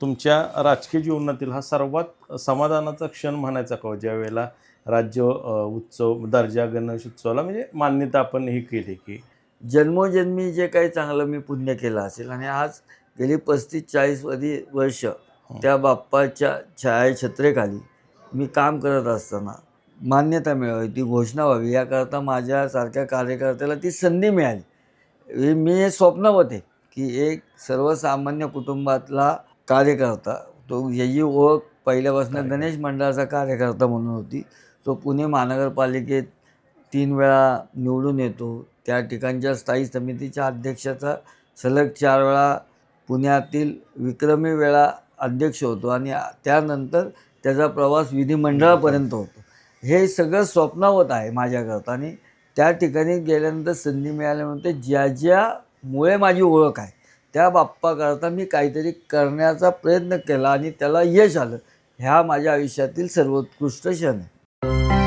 तुमच्या राजकीय जीवनातील हा सर्वात समाधानाचा क्षण म्हणायचा का हो? ज्या वेळेला राज्य उत्सव दर्जा गणेश उत्सवाला म्हणजे मान्यता आपण ही केली की जन्मोजन्मी जे काही चांगलं मी पुण्य केलं असेल आणि आज गेली पस्तीस चाळीस वधी वर्ष त्या बाप्पाच्या छायाछत्रेखाली मी काम करत असताना मान्यता मिळावी ती घोषणा व्हावी. याकरता माझ्यासारख्या कार्यकर्त्याला ती संधी मिळाली. मी हे स्वप्नवत आहे की एक सर्वसामान्य कुटुंबातला कार्यकर्ता तो याची ओळख पहिल्यापासून गणेश मंडळाचा कार्यकर्ता म्हणून होती. तो पुणे महानगरपालिकेत तीन वेळा निवडून येतो. त्या ठिकाणच्या स्थायी समितीच्या अध्यक्षाचा सलग चार वेळा पुण्यातील विक्रमी वेळा अध्यक्ष होतो आणि त्यानंतर त्याचा प्रवास विधिमंडळापर्यंत होतो. हे सगळं स्वप्नावत आहे माझ्याकरता आणि त्या ठिकाणी गेल्यानंतर संधी मिळाल्यानंतर ज्या ज्यामुळे माझी ओळख आहे त्या बाप्पाकरता मी काहीतरी करण्याचा प्रयत्न केला आणि त्याला यश आलं. ह्या माझ्या आयुष्यातील सर्वोत्कृष्ट क्षण आहे.